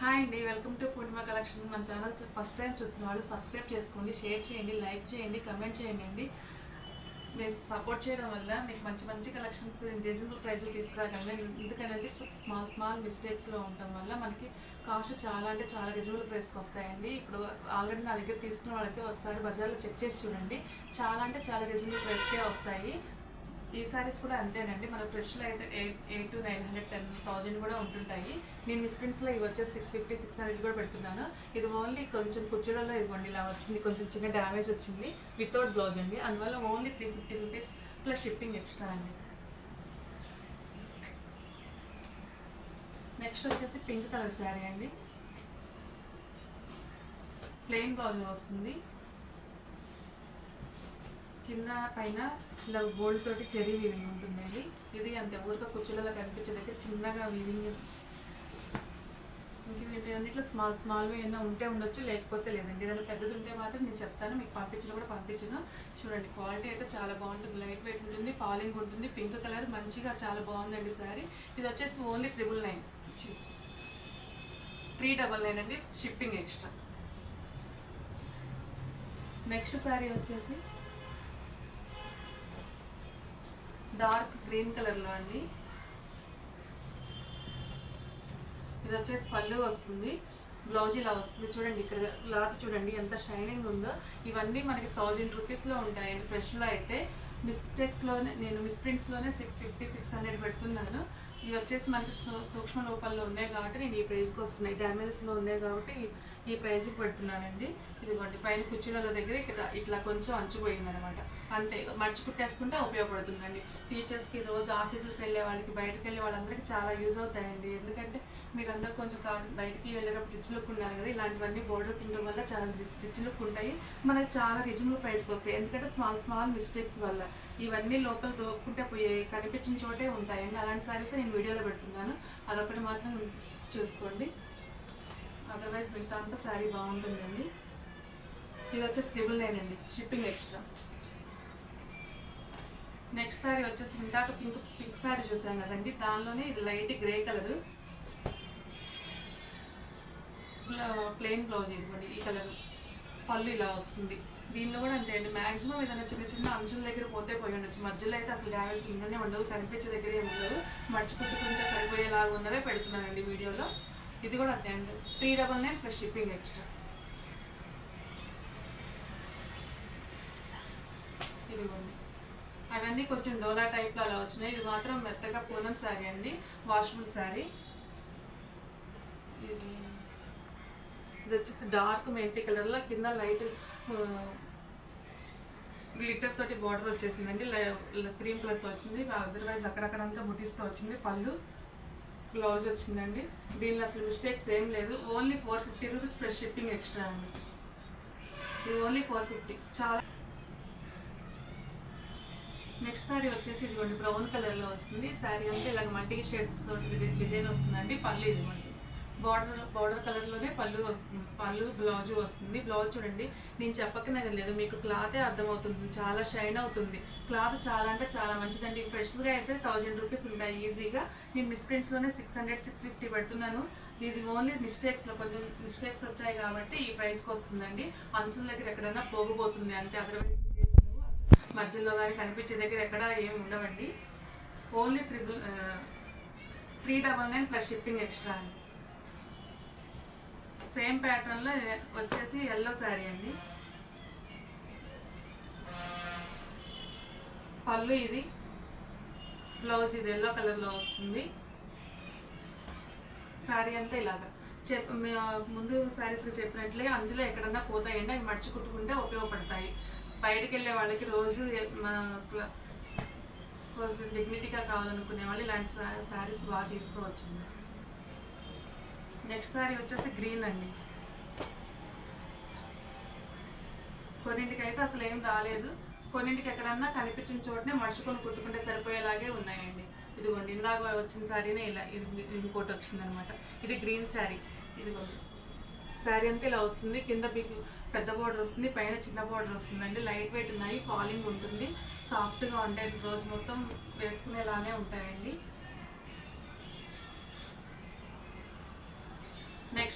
Hi అండి welcome to Purnima collection మన channel first time చూస్తున్న వాళ్ళు సబ్స్క్రైబ్ చేసుకోండి షేర్ చేయండి లైక్ చేయండి కమెంట్ చేయండి అండి. మీరు సపోర్ట్ చేయడం వల్ల మీకు మంచి మంచి కలెక్షన్స్ రీజనబుల్ ప్రైజ్లు తీసుకురాగలను ఎందుకంటే స్మాల్ స్మాల్ మిస్టేక్స్లో ఉండటం వల్ల మనకి కాస్ట్ చాలా అంటే చాలా రీజనబుల్ ప్రైస్కి వస్తాయండి. ఇప్పుడు ఆల్రెడీ నా దగ్గర తీసుకున్న వాళ్ళైతే ఒకసారి బజార్లో చెక్ చేసి చూడండి. చాలా అంటే చాలా రీజనబుల్ ప్రైస్కే వస్తాయి. ఈ సారీస్ కూడా అంతేనండి. మన ఫ్రెష్లో అయితే eight eight to nine hundred ten thousand కూడా ఉంటుంటాయి. నేను మిస్ ప్రింట్స్లో ఇవి వచ్చేసి సిక్స్ ఫిఫ్టీ సిక్స్ హండ్రెడ్ కూడా పెడుతున్నాను. ఇది ఓన్లీ కొంచెం కుచ్చుడలో ఇవ్వండి. ఇలా వచ్చింది కొంచెం చిన్న డ్యామేజ్ వచ్చింది వితౌట్ బ్లౌజ్ అండి. అందువల్ల only three fifty rupees plus shipping extra అండి. నెక్స్ట్ వచ్చేసి పింక్ కలర్ శారీ అండి. ప్లెయిన్ బ్లౌజ్ వస్తుంది. కింద పైన ఇలా గోల్డ్ తోటి చెరీ వీవింగ్ ఉంటుందండి. ఇది అంత ఊరిక కుచ్చులలో కనిపించే దగ్గర చిన్నగా వీవింగ్ అన్నిట్లో స్మాల్ స్మాల్ ఏమైనా ఉంటే ఉండొచ్చు లేకపోతే లేదండి. ఏదైనా పెద్దది ఉంటే మాత్రం నేను చెప్తాను. మీకు పంపించిన కూడా పంపించను. చూడండి క్వాలిటీ అయితే చాలా బాగుంటుంది. లైట్ వెయిట్ ఉంటుంది ఫాలింగ్ ఉంటుంది పింక్ కలర్ మంచిగా చాలా బాగుందండి సారీ ఇది వచ్చేసి only triple nine three double nine అండి షిప్పింగ్ ఎక్స్ట్రా నెక్స్ట్ సారీ వచ్చేసి డార్క్ గ్రీన్ కలర్లో అండి. ఇది వచ్చేసి పళ్ళు వస్తుంది బ్లౌజ్ ఇలా వస్తుంది. చూడండి ఇక్కడ క్లాత్ చూడండి ఎంత షైనింగ్ ఉందో. ఇవన్నీ మనకి థౌజండ్ రూపీస్లో ఉంటాయండి ఫ్రెష్లో అయితే. మిస్టేక్స్లోనే నేను మిస్ప్రింట్స్లోనే సిక్స్ ఫిఫ్టీ సిక్స్ హండ్రెడ్ పెడుతున్నాను. ఇవి వచ్చేసి మనకి సూక్ష్మ లోపాల్లో ఉన్నాయి కాబట్టి నేను ఈ ప్రైజ్కి వస్తున్నాయి. డ్యామేజెస్లో ఉన్నాయి కాబట్టి ఈ- ప్రైజ్కి పెడుతున్నానండి. ఇదిగోండి పైన కుర్చీల దగ్గర ఇక్కడ ఇట్లా కొంచెం అంచుపోయింది అనమాట అంతే మర్చి కుట్టేసుకుంటే ఉపయోగపడుతుందండి. టీచర్స్కి రోజు ఆఫీసులకు వెళ్ళే వాళ్ళకి బయటకు వెళ్ళే వాళ్ళందరికీ చాలా యూజ్ అవుతాయండి. ఎందుకంటే మీరందరూ కొంచెం కా- బయటికి వెళ్ళేటప్పుడు రిచ్ లుక్ ఉన్నారు కదా. ఇలాంటివన్నీ బోర్డర్స్ ఉండడం వల్ల చాలా రిచ్ లుక్ ఉంటాయి. మనకి చాలా రీజనబుల్ ప్రైస్కి వస్తాయి. ఎందుకంటే స్మాల్ స్మాల్ మిస్టేక్స్ వల్ల ఇవన్నీ లోపల దోపుకుంటే పోయే కనిపించిన చోటే ఉంటాయండి. అలాంటి సారీస్ నేను వీడియోలో పెడుతున్నాను. అదొకటి మాత్రం చూసుకోండి. అదర్వైజ్ మిగతా అంతా శారీ బాగుంటుందండి. ఇది వచ్చేసి ట్రిబుల్ నైన్ అండి. షిప్పింగ్ ఎక్స్ట్రా నెక్స్ట్ సారీ వచ్చేసి ఇందాక పింక్ పింక్ సారీ చూసాం కదండి. దానిలోనే ఇది light grey colour. Plain blouse ఇదిగోండి ఈ కలర్. పళ్ళు ఇలా వస్తుంది. దీనిలో కూడా అంతే అండి. మాక్సిమం ఏదైనా చిన్న చిన్న అంచుల దగ్గర పోతే పోయి ఉండొచ్చు. మధ్యలో అయితే అసలు డ్యామేజ్ ఉండనే ఉండదు కనిపించే దగ్గర ఏమి ఉండదు. మర్చిపెట్టుకుంటే సరిపోయేలాగా ఉన్నవే పెడుతున్నానండి వీడియోలో. ఇది కూడా అంతే అండి. Three double nine plus shipping extra. ఇదిగోండి. అవన్నీ కొంచెం డోలా టైప్లో అలా వచ్చినాయి. ఇది మాత్రం మెత్తగా పూనం శారీ అండి. వాషబుల్ శారీ. ఇది ఇది వచ్చేసి డార్క్ మెంతి కలర్లో కింద లైట్ గ్లిటర్ తోటి బార్డర్ వచ్చేసిందండి. క్రీమ్ కలర్తో వచ్చింది. అదర్వైజ్ అక్కడక్కడంతా బుటీస్తో వచ్చింది. పళ్ళు బ్లౌజ్ వచ్చిందండి. దీనిలో అసలు మిస్టేక్స్ ఏం లేదు. Only four fifty rupees plus shipping extra అండి. ఇది ఓన్లీ ఫోర్ ఫిఫ్టీ చాలా నెక్స్ట్ శారీ వచ్చేసి ఇదిగోండి బ్రౌన్ కలర్లో వస్తుంది. శారీ అంతా ఇలాగ మల్టీ షేడ్స్ తోటి డిజైన్ వస్తుందండి. పళ్ళు ఇదిగోండి. బార్డర్ బార్డర్ కలర్లోనే పళ్ళు వస్తుంది. పళ్ళు బ్లౌజ్ వస్తుంది. బ్లౌజ్ చూడండి నేను చెప్పకనే లేదు మీకు క్లాతే అర్థమవుతుంది. చాలా షైన్ అవుతుంది. క్లాత్ చాలా అంటే చాలా మంచిదండి. ఫ్రెష్గా అయితే థౌజండ్ రూపీస్ ఉంటాయి ఈజీగా. నేను మిస్ప్రింట్స్లోనే సిక్స్ హండ్రెడ్ సిక్స్ ఫిఫ్టీ పెడుతున్నాను. ఇది ఓన్లీ మిస్టేక్స్లో కొంచెం మిస్టేక్స్ వచ్చాయి కాబట్టి ఈ ప్రైస్కి వస్తుందండి. అంచుల దగ్గర ఎక్కడైనా పోగుపోతుంది అంతే. అదర్వైజ్ మధ్యలో కానీ కనిపించే దగ్గర ఎక్కడ ఏమి ఉండవండి. Only triple three double nine plus shipping extra అండి. సేమ్ ప్యాటర్న్లో వచ్చేసి ఎల్లో శారీ అండి. పళ్ళు ఇది బ్లౌజ్ ఇది ఎల్లో కలర్లో వస్తుంది. శారీ అంతా ఇలాగా. చెప్ ముందు శారీస్కి చెప్పినట్లే అంచులో ఎక్కడన్నా పోతాయండి అవి మడిచి కుట్టుకుంటే ఉపయోగపడతాయి. బయటకు వెళ్ళే వాళ్ళకి రోజు మా కొంచెం డిగ్నిటీగా కావాలనుకునే వాళ్ళు ఇలాంటి శారీస్ బాగా తీసుకోవచ్చు నెక్స్ట్ సారీ వచ్చేసి గ్రీన్ అండి. కొన్నింటికి అయితే అసలు ఏం రాలేదు. కొన్నింటికి ఎక్కడన్నా కనిపించిన చోటనే మడుచుకొని కుట్టుకుంటే సరిపోయేలాగే ఉన్నాయండి. ఇదిగోండి ఇందాక వచ్చిన శారీనే ఇలా ఇది ఇది ఇంకోటి వచ్చిందనమాట. ఇది గ్రీన్ శారీ ఇదిగోండి. శారీ అంతా ఇలా వస్తుంది. కింద మీకు పెద్ద బార్డర్ వస్తుంది పైన చిన్న బార్డర్ వస్తుందండి. లైట్ వెయిట్ ఉన్నాయి ఫాలింగ్ ఉంటుంది. సాఫ్ట్గా ఉంటాయి. రోజు మొత్తం వేసుకునేలానే ఉంటాయండి.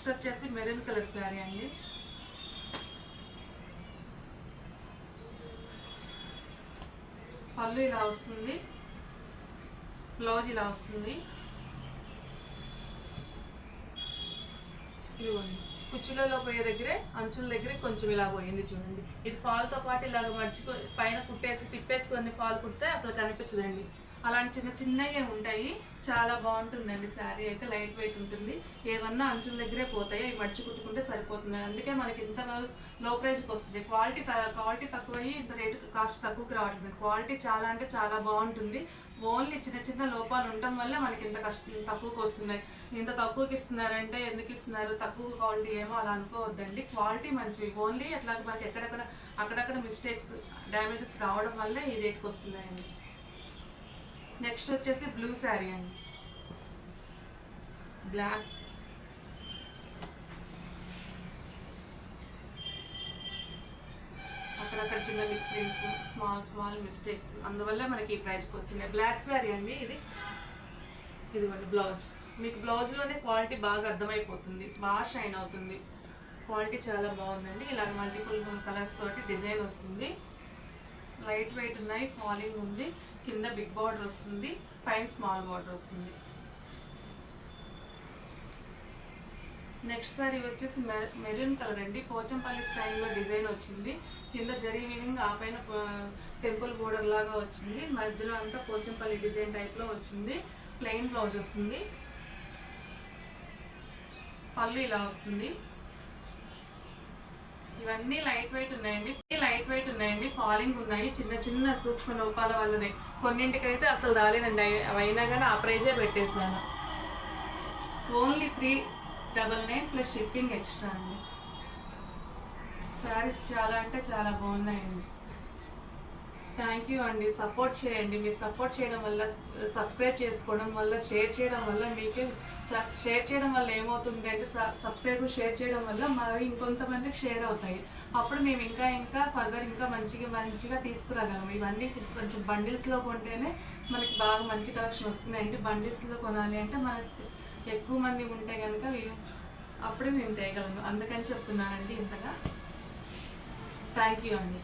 నెక్స్ట్ వచ్చేసి మెరూన్ కలర్ శారీ అండి. పళ్ళు ఇలా వస్తుంది. బ్లౌజ్ ఇలా వస్తుంది. ఇదిగోండి. కుచ్చులలో పోయే దగ్గరే అంచుల దగ్గరే కొంచెం ఇలా పోయింది చూడండి. ఇది ఫాల్తో పాటు ఇలాగ మర్చుకో పైన కుట్టేసి తిప్పేసుకొని ఫాల్ కుడితే అసలు కనిపించదండి. అలాంటి చిన్న చిన్నవి ఉంటాయి. చాలా బాగుంటుందండి శారీ అయితే లైట్ వెయిట్ ఉంటుంది. ఏమన్నా అంచుల దగ్గరే పోతాయి. అవి మడిచి కుట్టుకుంటే సరిపోతుంది. అందుకే మనకి ఇంత లో ప్రైస్కి వస్తుంది. క్వాలిటీ క్వాలిటీ తక్కువయ్యి ఇంత రేటు కాస్ట్ తక్కువకి రావట్లేదు. క్వాలిటీ చాలా అంటే చాలా బాగుంటుంది. ఓన్లీ చిన్న చిన్న లోపాలు ఉండటం వల్ల మనకి ఇంత కష్టం తక్కువకి వస్తున్నాయి. ఇంత తక్కువకి ఇస్తున్నారంటే ఎందుకు ఇస్తున్నారు? తక్కువ క్వాలిటీ ఏమో అలా అనుకోవద్దండి. క్వాలిటీ మంచివి ఓన్లీ అట్లా మనకి ఎక్కడెక్కడ అక్కడక్కడ మిస్టేక్స్ డ్యామేజెస్ రావడం వల్లే ఈ రేట్కి వస్తున్నాయండి. నెక్స్ట్ వచ్చేసి బ్లూ శారీ అండి. బ్లాక్. అక్కడక్కడ చిన్న మిస్టేక్స్ స్మాల్ స్మాల్ మిస్టేక్స్. అందువల్ల మనకి ఈ ప్రైస్కి వస్తున్నాయి బ్లాక్ శారీ అండి ఇది. ఇదిగోండి బ్లౌజ్. మీకు బ్లౌజ్లోనే క్వాలిటీ బాగా అర్థమైపోతుంది. బాగా షైన్ అవుతుంది. క్వాలిటీ చాలా బాగుందండి. ఇలాగ మల్టిపుల్ కలర్స్ తోటి డిజైన్ వస్తుంది. లైట్ వెయిట్ ఉన్నాయి ఫాలింగ్ ఉంది కింద బిగ్ బార్డర్ వస్తుంది పైన స్మాల్ బార్డర్ వస్తుంది. నెక్స్ట్ సారీ వచ్చేసి మెరూన్ కలర్ అండి. పోచంపల్లి స్టైల్లో డిజైన్ వచ్చింది. కింద జరీ వీవింగ్ ఆ పైన టెంపుల్ బోర్డర్ లాగా వచ్చింది. మధ్యలో అంతా పోచంపల్లి డిజైన్ టైప్లో వచ్చింది. ప్లెయిన్ బ్లౌజ్ వస్తుంది. పళ్ళు ఇలా వస్తుంది. ఇవన్నీ లైట్ వెయిట్ ఉన్నాయండి. లైట్ వెయిట్ ఉన్నాయండి. ఫాలింగ్ ఉన్నాయి. చిన్న చిన్న సూక్ష్మ లోపాల వల్లనే. కొన్నింటికైతే అసలు రాలేదండి. అవైనా అవి అయినా కానీ ఆ ప్రైజే పెట్టేసాను only three double nine plus shipping extra అండి. శారీస్ చాలా అంటే చాలా బాగున్నాయండి. థ్యాంక్ యూ అండి. సపోర్ట్ చేయండి. మీరు సపోర్ట్ చేయడం వల్ల సబ్స్క్రైబ్ చేసుకోవడం వల్ల షేర్ చేయడం వల్ల మీకే షేర్ చేయడం వల్ల ఏమవుతుంది అంటే సబ్స్క్రైబ్ షేర్ చేయడం వల్ల మావి ఇంకొంతమందికి షేర్ అవుతాయి. అప్పుడు మేము ఇంకా ఇంకా ఫర్దర్ ఇంకా మంచిగా మంచిగా తీసుకురాగలం ఇవన్నీ కొంచెం బండిల్స్లో కొంటేనే మనకి బాగా మంచి కలెక్షన్ వస్తున్నాయండి. బండిల్స్లో కొనాలి అంటే మనకి ఎక్కువ మంది ఉంటే కనుక అప్పుడే నేను తేయగలను అందుకని చెప్తున్నానండి ఇంతగా. థ్యాంక్ యూ అండి.